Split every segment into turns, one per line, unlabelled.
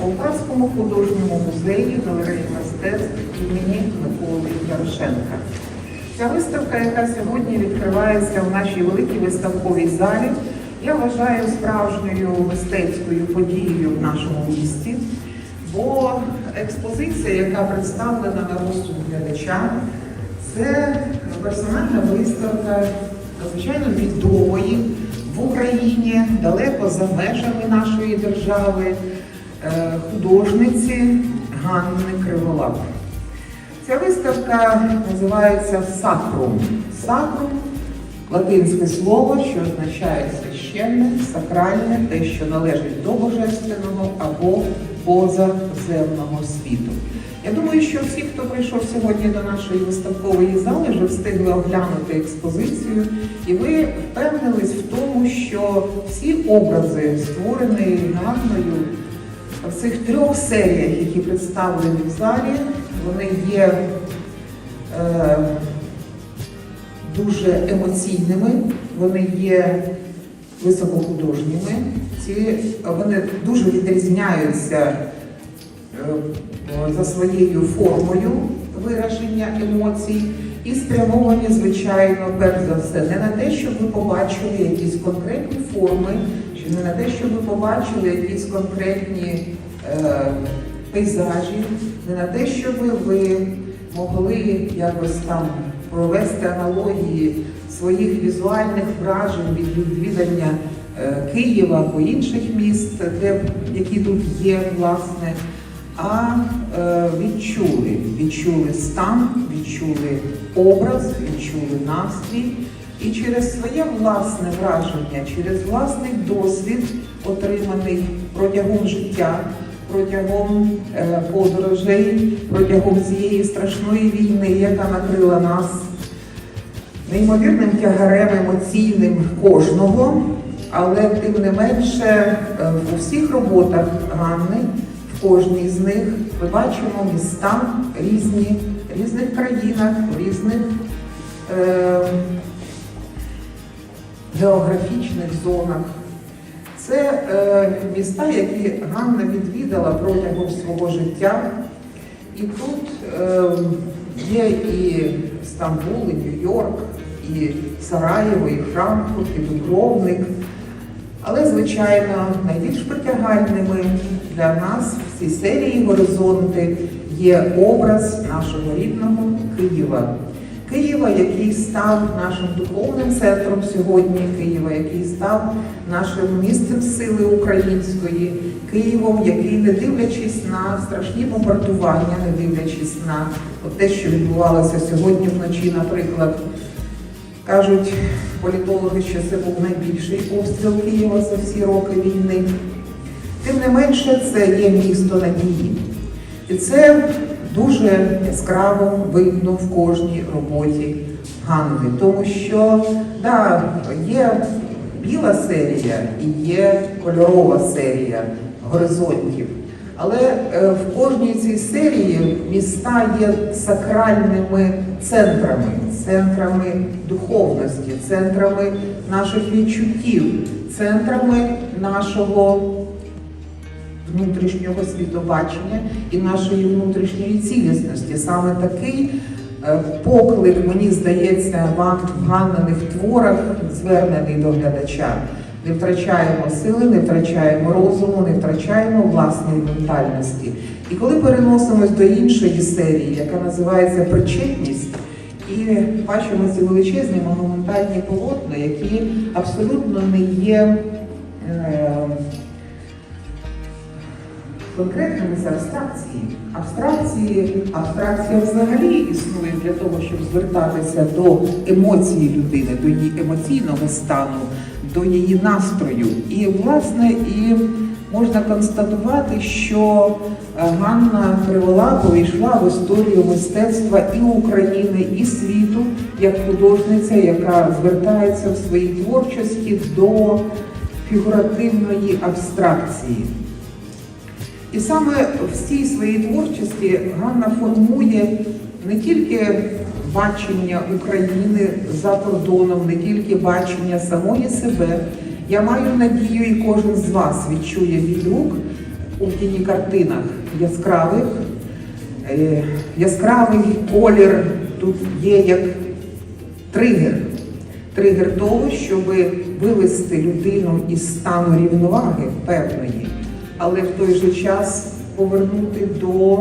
Полтавському художньому музеї галереї мистецтв імені Миколи Ярошенка. Ця виставка, яка сьогодні відкривається в нашій великій виставковій залі, я вважаю справжньою мистецькою подією в нашому місті, бо експозиція, яка представлена на розсуд глядача, це персональна виставка надзвичайно відомої в Україні, далеко за межами нашої держави, художниці Ганни Криволап. Ця виставка називається Сакрум. Сакрум латинське слово, що означає священне, сакральне, те, що належить до божественного або позаземного світу. Я думаю, що всі, хто прийшов сьогодні до нашої виставкової зали, вже встигли оглянути експозицію, і ви впевнились в тому, що всі образи, створені Ганною, в цих трьох серіях, які представлені в залі, вони є е, дуже емоційними, вони є високохудожніми. Ці, вони дуже відрізняються е, за своєю формою вираження емоцій і спрямовані, звичайно, перш за все, не на те, щоб ви побачили якісь конкретні форми, на те, щоб ви побачили якісь конкретні е, пейзажі, не на те, щоб ви могли якось там провести аналогії своїх візуальних вражень від відвідання е, Києва або інших міст, де, які тут є, власне, а е, відчули, відчули стан, відчули образ, відчули настрій. І через своє власне враження, через власний досвід, отриманий протягом життя, протягом е, подорожей, протягом цієї страшної війни, яка накрила нас неймовірним тягарем емоційним кожного, але тим не менше е, у всіх роботах Ганни, в кожній з них ми бачимо міста різні, в різних країнах, в різних е, географічних зонах. Це е, міста, які Ганна відвідала протягом свого життя. І тут е, є і Стамбул, і Нью-Йорк, і Сараєво, і Франкфурт, і Дубровник. Але, звичайно, найбільш притягальними для нас в цій серії горизонти є образ нашого рідного Києва. Києва, який став нашим духовним центром сьогодні, Києва, який став нашим місцем сили української, Києвом, який, не дивлячись на страшні бомбардування, не дивлячись на те, що відбувалося сьогодні вночі, наприклад, кажуть політологи, що це був найбільший обстріл Києва за всі роки війни. Тим не менше, це є місто надії. І це дуже яскраво видно в кожній роботі Ганни. Тому що да, є біла серія і є кольорова серія горизонтів. Але е, в кожній цій серії міста є сакральними центрами, центрами духовності, центрами наших відчуттів, центрами нашого внутрішнього світобачення і нашої внутрішньої цілісності. Саме такий е, поклик, мені здається, в Ганнаних творах звернений до глядача. Не втрачаємо сили, не втрачаємо розуму, не втрачаємо власної ментальності. І коли переносимось до іншої серії, яка називається Причетність, і бачимо ці величезні монументальні полотна, які абсолютно не є. Е, конкретними з абстракції. Абстракції, абстракція взагалі існує для того, щоб звертатися до емоції людини, до її емоційного стану, до її настрою. І, власне, і можна констатувати, що е, Ганна Криволап увійшла в історію мистецтва і України, і світу як художниця, яка звертається в своїй творчості до фігуративної абстракції. І саме в цій своїй творчості Ганна формує не тільки бачення України за кордоном, не тільки бачення самої себе. Я маю надію, і кожен з вас відчує відгук у тіні картинах яскравих. Е, Яскравий колір тут є як тригер. Тригер того, щоб вивести людину із стану рівноваги певної, але в той же час повернути до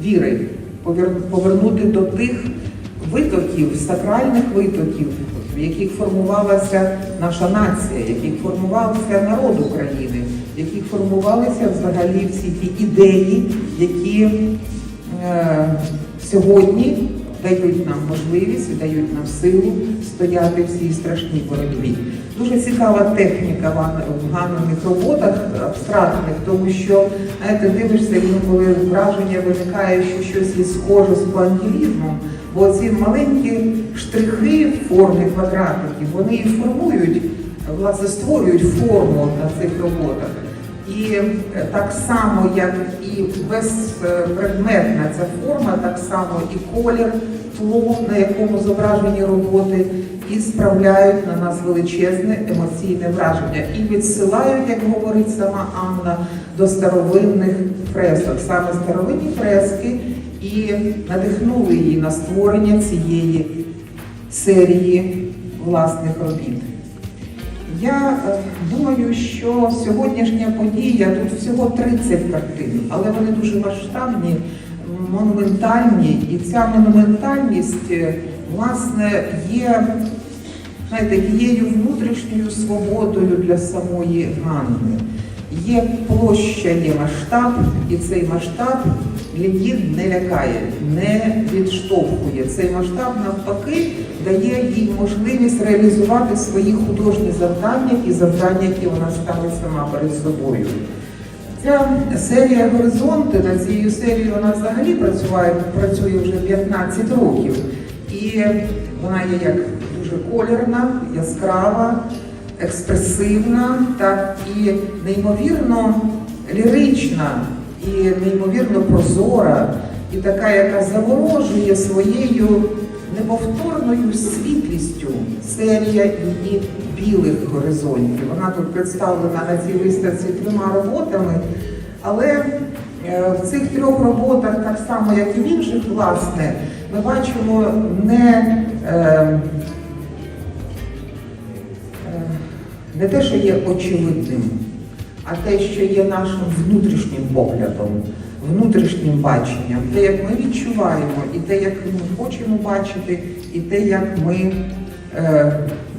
віри, повернути до тих витоків, сакральних витоків, в яких формувалася наша нація, в яких формувався народ України, в яких формувалися взагалі всі ті ідеї, які е, сьогодні дають нам можливість і дають нам силу стояти в цій страшній боротьбі. Дуже цікава техніка в ан- ганових роботах абстрактних, тому що знаєте, дивишся, інколи враження виникає, що щось є схоже з квантілізмом, бо ці маленькі штрихи в формі квадратиків, вони і формують, власне, створюють форму на цих роботах. І е, так само, як і безпредметна ця форма, так само і колір, тло, на якому зображені роботи, і справляють на нас величезне емоційне враження. І відсилають, як говорить сама Анна, до старовинних фресок. Саме старовинні фрески і надихнули її на створення цієї серії власних робіт. Я е, думаю, що сьогоднішня подія тут всього 30 картин, але вони дуже масштабні, монументальні, і ця монументальність е, власне є знаєте, тією внутрішньою свободою для самої Ганни. Є площа, є масштаб, і цей масштаб її не лякає, не відштовхує. Цей масштаб навпаки дає їй можливість реалізувати свої художні завдання і завдання, які вона ставить сама перед собою. Ця серія горизонти, над цією серією вона взагалі працює, працює вже 15 років. І вона є як дуже колірна, яскрава, експресивна, так і неймовірно лірична, і неймовірно прозора, і така, яка заворожує своєю неповторною світлістю серія її білих горизонтів. Вона тут представлена на цій виставці трьома роботами, але е, в цих трьох роботах, так само як і в інших, власне, ми бачимо не, е, не те, що є очевидним, а те, що є нашим внутрішнім поглядом, внутрішнім баченням, те, як ми відчуваємо, і те, як ми хочемо бачити, і те, як ми е,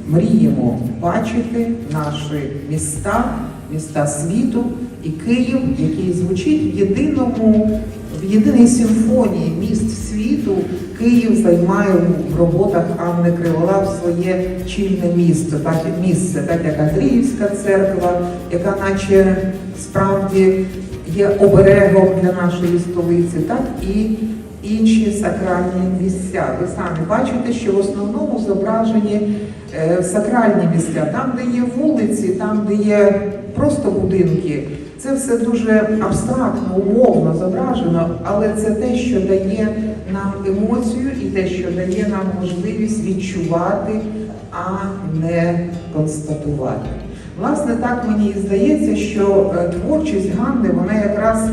мріємо бачити наші міста, міста світу і Київ, який звучить в єдиному, в єдиній симфонії міст світу. Київ займає в роботах Анни Кривола своє чільне місце, так місце, так як Андріївська церква, яка наче справді є оберегом для нашої столиці, так і інші сакральні місця. Ви самі бачите, що в основному зображені е, сакральні місця, там, де є вулиці, там, де є просто будинки. Це все дуже абстрактно, умовно зображено, але це те, що дає нам емоцію і те, що дає нам можливість відчувати, а не констатувати. Власне, так мені і здається, що е, творчість Ганни, вона якраз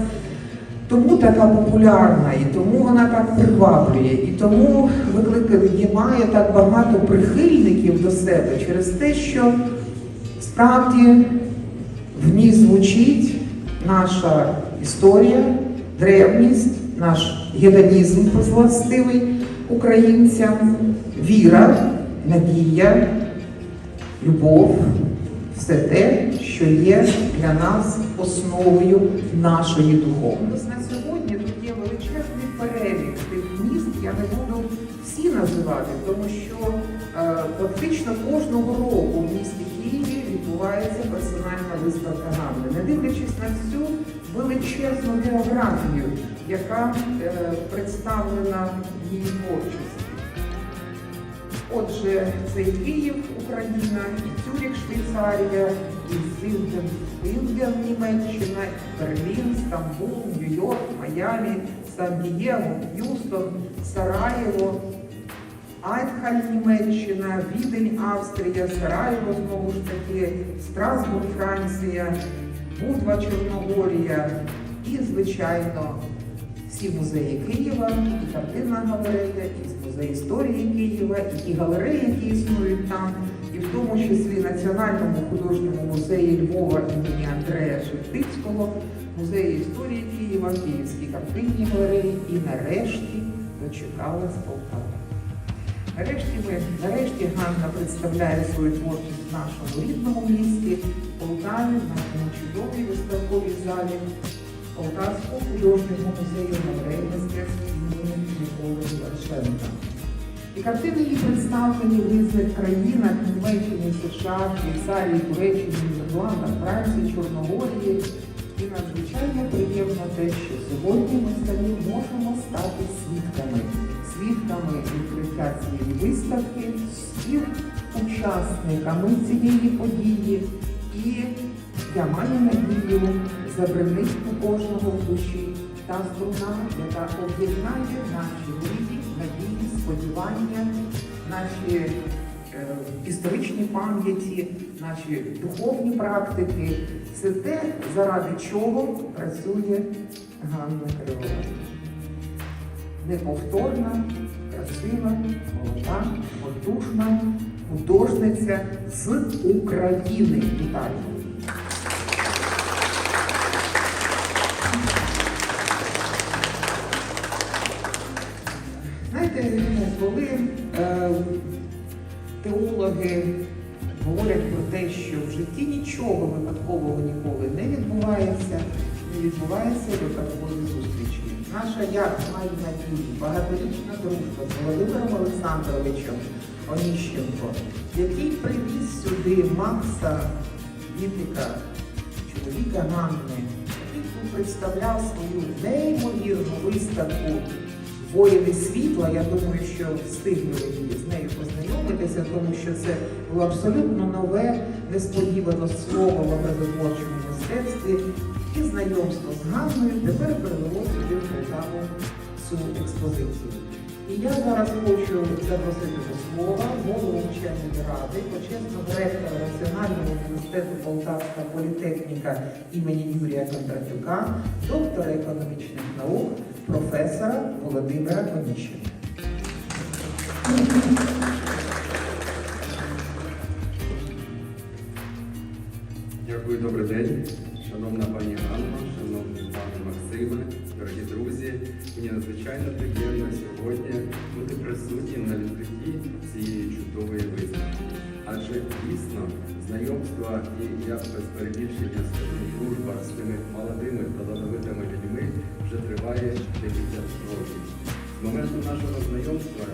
тому така популярна, і тому вона так приваблює, і тому викликає має так багато прихильників до себе через те, що справді в ній звучить наша історія, древність, наш гедонізм властивий українцям, віра, надія, любов, все те, що є для нас основою нашої духовності. На сьогодні тут є величезний перелік тих міст, я не буду всі називати, тому що е, фактично кожного року в місті Києві відбувається персональна виставка Ганни. Не дивлячись на цю величезну географію, яка е, представлена в її творчості. Отже, це і Київ, Україна, і Цюріх, Швейцарія, і Зілден, Вілген, Німеччина, Берлін, Стамбул, Нью-Йорк, Майамі, Сан-Дієго, Х'юстон, Сараєво, Айдхаль, Німеччина, Відень, Австрія, Сараєво, знову ж таки, Страсбург, Франція, Будва, Чорногорія і, звичайно, всі музеї Києва, і картинна галерея, і музей історії Києва, і ті галереї, які існують там, і в тому числі Національному художньому музеї Львова імені Андрея Шептицького, музеї історії Києва, Київській картинній галереї. І нарешті дочекалась Полтава. Нарешті ми, нарешті Ганна представляє свою творчість в нашому рідному місті, Полтаві, в нашому чудовій виставковій залі Полтавського художнього музею галереї мистецтв Миколи Левшенка. І картини її представлені в різних країнах Німеччині, США, Швейцарії, Туреччині, Нідерландах, Франції, Чорногорії. І надзвичайно приємно те, що сьогодні ми самі можемо стати свідками, свідками відкриття цієї виставки, співучасниками цієї події. І я маю надію забринить у кожного в душі та струна, яка об'єднає наші мрії, надії, сподівання, наші е, історичні пам'яті, наші духовні практики. Це те, заради чого працює Ганна Кривова. Неповторна, красива, молода, потужна художниця з України. Вітаю! Як має надію, багаторічна дружба з Володимиром Олександровичем Оніщенко, який привіз сюди Макса Вітика, чоловіка Ганни, який представляв свою неймовірну виставку Воїни світла, я думаю, що встигли ви з нею познайомитися, тому що це було абсолютно нове, несподіване слово в образотворчому мистецтві. І знайомство з Ганною тепер привело сюди в Полтаву цю експозицію. І я зараз хочу запросити до слова голову вченої ради, почесного директора Національного університету Полтавська політехніка імені Юрія Кондратюка, доктора економічних наук, професора Володимира Коніщенка.
Дякую, добрий день. Шановна пані Ганна, шановний пане Максиме, дорогі друзі. Мені надзвичайно приємно сьогодні бути присутнім на відкритті цієї чудової виставки. Адже дійсно знайомство і я без перебільшення дружба з тими молодими талановитими людьми вже триває декілька років. З моменту нашого знайомства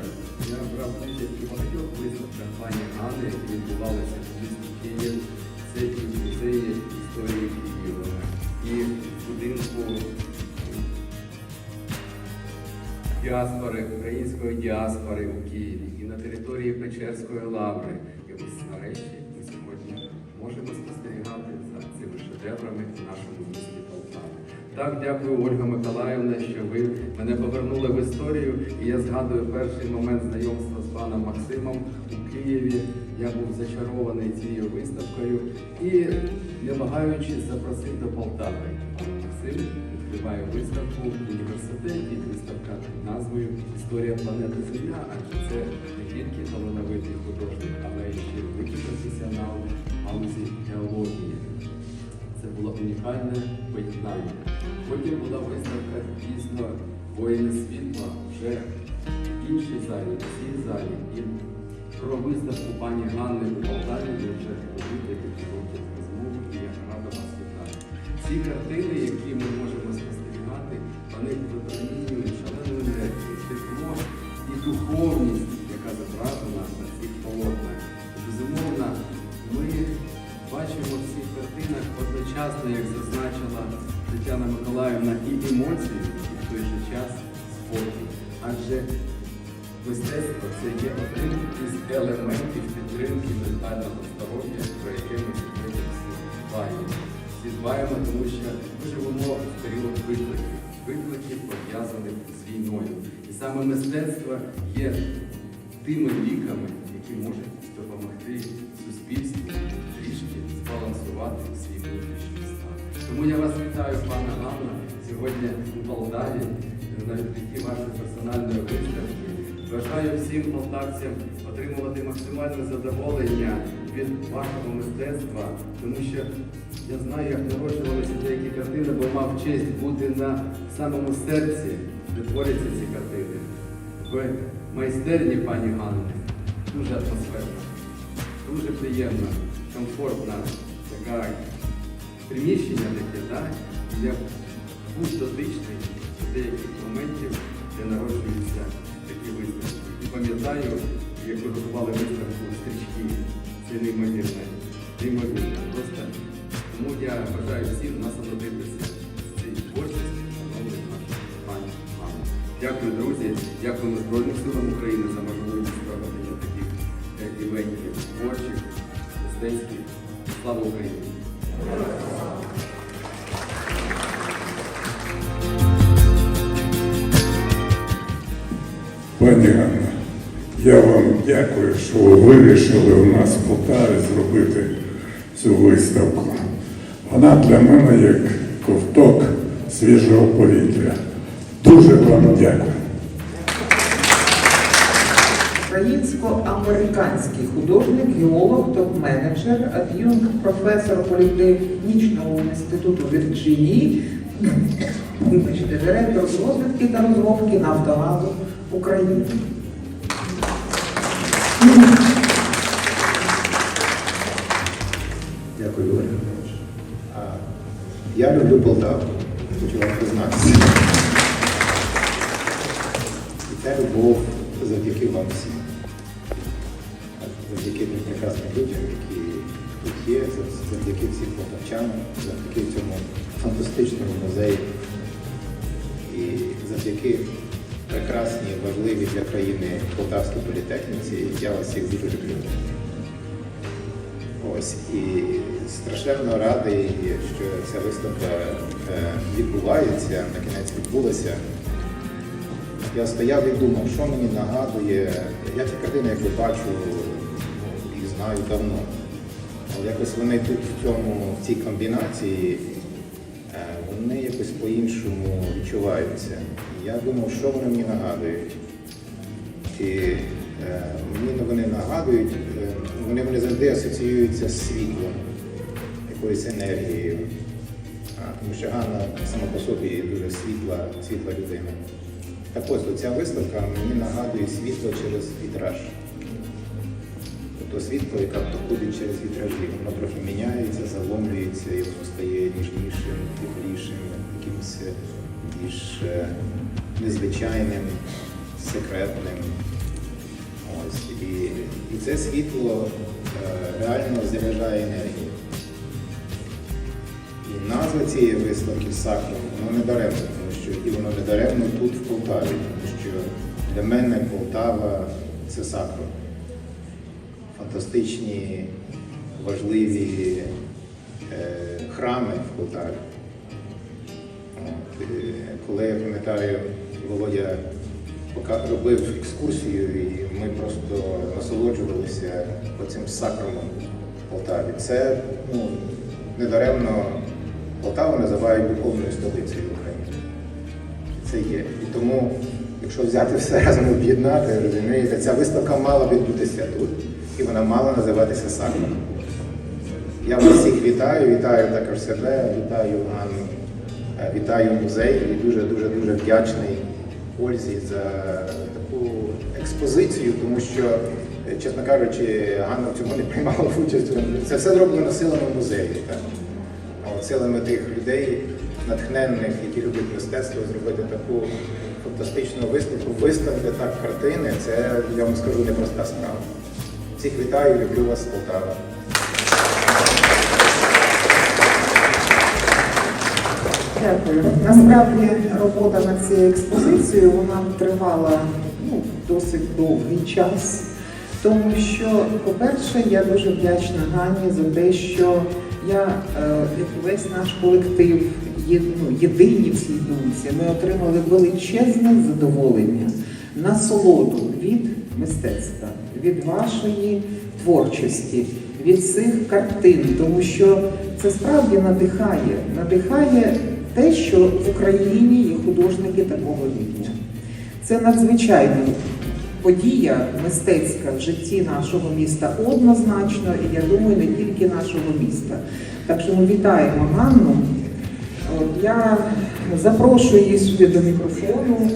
я брав участь у багатьох виставках пані Ганни, які відбувалися в місті Київ. Діаспори, української діаспори у Києві, і на території Печерської лаври. І ось нарешті ми сьогодні можемо спостерігати за цими шедеврами в нашому місті Полтаві. Так, дякую, Ольга Миколаївна, що ви мене повернули в історію. І я згадую перший момент знайомства з паном Максимом у Києві. Я був зачарований цією виставкою і, не вагаючись, запросив до Полтави. Максим відкриває виставку в університеті. Виставка під назвою Історія планети Земля, адже це не тільки талановитий художник, але й ще великий професіонал в галузі геології. Це було унікальне поєднання. Потім була виставка дійсно воїни світла вже в іншій залі, в цій залі. І про виставку пані Ганни у Полтаві ми вже декілька років розмови, і я рада вас вітати. Ці картини, які ми можемо мистецтво це є один із елементів підтримки ментального здоров'я, про яке ми сьогодні всі дбаємо. Всі дбаємо, тому що ми живемо в період викликів. викликів, пов'язаних з війною. І саме мистецтво є тими ліками, які можуть допомогти суспільству трішки збалансувати свій внутрішній стан. Тому я вас вітаю, пане Ганна, сьогодні у Полтаві на відкритті вашої персональної виставки. Бажаю всім полтавцям отримувати максимальне задоволення від вашого мистецтва, тому що я знаю, як народжувалися деякі картини, бо мав честь бути на самому серці, де творяться ці картини. В майстерні пані Ганни дуже атмосферно, дуже приємно, комфортно, така приміщення таке, так? Я був дотичний до деяких моментів, де народжуються такі виставки. І пам'ятаю, як ви готували виставку стрічки. Це неймовірне, неймовірне. Просто тому я бажаю всім насолодитися цією творчістю, шановної нашої пані Ганни. Дякую, друзі. Дякуємо Збройним силам України за можливість проведення таких е, івентів творчих, мистецьких. Слава Україні!
Ганна, я вам дякую, що ви вирішили у нас в Полтаві зробити цю виставку. Вона для мене як ковток свіжого повітря. Дуже вам дякую.
Українсько-американський художник, геолог, топ-менеджер, ад'юнкт професор політехнічного інституту Вірджинії, вибачте, директор з розвідки та розробки Нафтогазу України.
Дякую, Іванович. Я люблю Полтаву, хочу вам признатися. І ця любов завдяки вам всім. Завдяки тим прекрасним людям, які тут є, завдяки всім полтавчанам, завдяки цьому фантастичному музею. І завдяки прекрасній, важливій для країни Полтавській політехніці я вас всіх дуже люблю. Ось і страшенно радий, що ця виставка е, відбувається, на кінець відбулася. Я стояв і думав, що мені нагадує. Я ці картини, як бачу, їх знаю давно. Але якось вони тут в цьому, в цій комбінації, е, вони якось по-іншому відчуваються. Я думав, що вони мені нагадують. І е, мені вони нагадують, е, вони, вони завжди асоціюються з світлом, якоюсь енергією. А, тому що Ганна сама по собі дуже світла, світла людина. Так ось ця виставка мені нагадує світло через вітраж. Тобто світло, яке проходить через вітражі, воно трохи міняється, заломлюється і воно стає ніжнішим, теплішим, якимось більш е, незвичайним, секретним. Ось. І, і це світло е, реально заряджає енергію. І назва цієї виставки Сакром, воно не даремно, тому що і воно не даремно тут, в Полтаві, тому що для мене Полтава це Сакром. Фантастичні, важливі е, храми в Полтаві. От, е, коли я пам'ятаю, Володя пока- робив екскурсію, і ми просто насолоджувалися цим сакромом в Полтаві. Це ну, недаремно Полтаву називають духовною столицею України. Це є. І тому, якщо взяти все разом об'єднати, розумієте, ця виставка мала відбутися тут, і вона мала називатися Сакром. Я вас всіх вітаю, вітаю також себе, вітаю Анну, е, вітаю музей і дуже-дуже дуже вдячний Ользі за таку експозицію, тому що, чесно кажучи, Ганна в цьому не приймала участь. Це все зроблено силами музею. Так? Силами тих людей, натхненних, які люблять мистецтво, зробити таку фантастичну виставку, виставити так картини, це, я вам скажу, непроста справа. Всіх вітаю, люблю вас, Полтава.
Дякую. Насправді робота над цією експозицією вона тривала ну, досить довгий час. Тому що, по-перше, я дуже вдячна Гані за те, що я, е, як весь наш колектив, ну, єдині в цій думці. Ми отримали величезне задоволення, насолоду від мистецтва, від вашої творчості, від цих картин, тому що це справді надихає, надихає те, що в Україні є художники такого рівня. Це надзвичайна подія мистецька в житті нашого міста однозначно, і я думаю, не тільки нашого міста. Так що ми вітаємо Ганну. Я запрошую її сюди до мікрофону.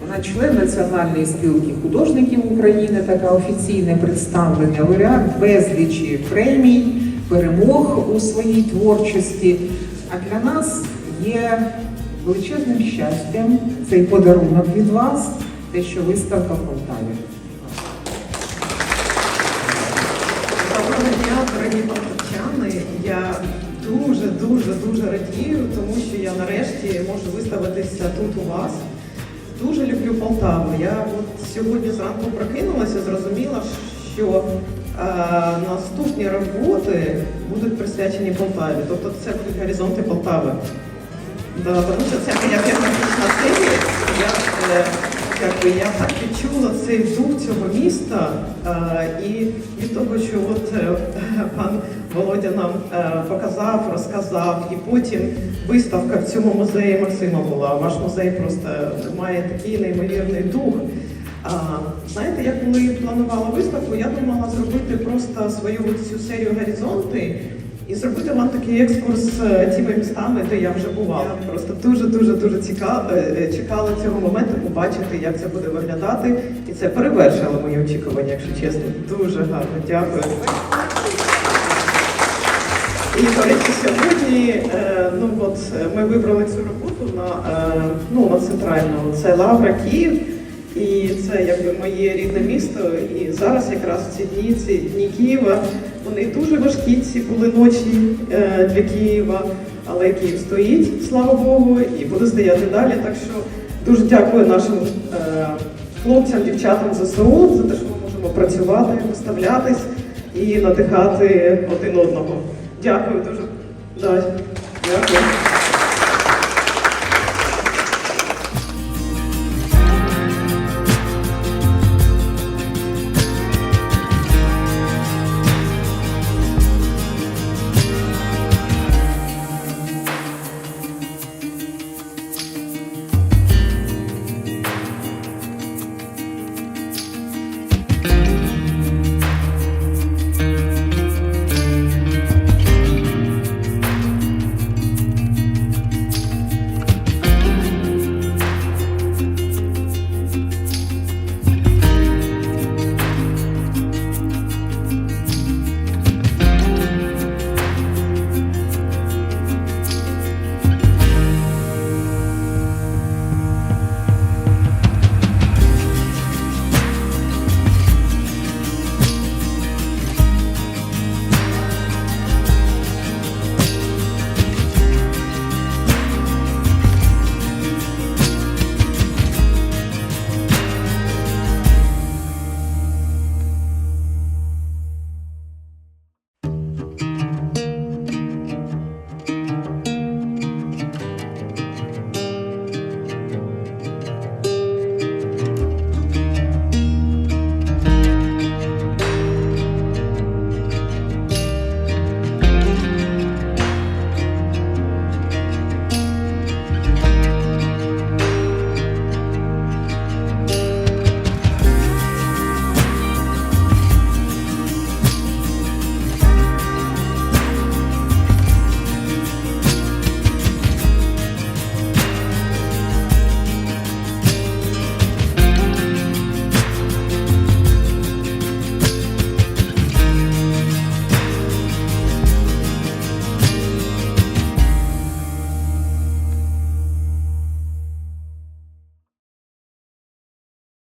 Вона член Національної спілки художників України, така офіційне представлення, лауреат безлічі премій, перемог у своїй творчості. А для нас є величезним щастям цей подарунок від вас, те, що виставка в Полтаві.
Доброго дня, дорогі полтавчани. Я дуже, дуже, дуже радію, тому що я нарешті можу виставитися тут у вас. Дуже люблю Полтаву. Я от сьогодні зранку прокинулася, зрозуміла, що е, наступні роботи будуть присвячені Полтаві. Тобто це будуть горизонти Полтави. Тому що це моя п'ятнадцятна серія. Я, е, якби, я так відчула цей дух цього міста. І від того, що от пан Володя нам е, показав, розказав, і потім виставка в цьому музеї Максима була. Ваш музей просто має такий неймовірний дух. Знаєте, я коли планувала виставку, я думала зробити просто свою цю серію горизонти і зробити вам такий екскурс е, тими містами, де я вже бувала. Просто дуже дуже дуже цікава, чекала цього моменту побачити, як це буде виглядати. І це перевершило мої очікування, якщо чесно. Дуже гарно, дякую. І, до речі, сьогодні е, ну, от, е, ми вибрали цю роботу на, е, ну, на центральну. Це Лавра Київ. І це якби моє рідне місто. І зараз якраз ці дні, ці дні Києва, вони дуже важкі, ці були ночі е, для Києва. Але Київ стоїть, слава Богу, і буде стояти далі. Так що дуже дякую нашим е, хлопцям, дівчатам ЗСУ за те, що ми можемо працювати, виставлятись і надихати один одного. Дякую дуже. Дякую.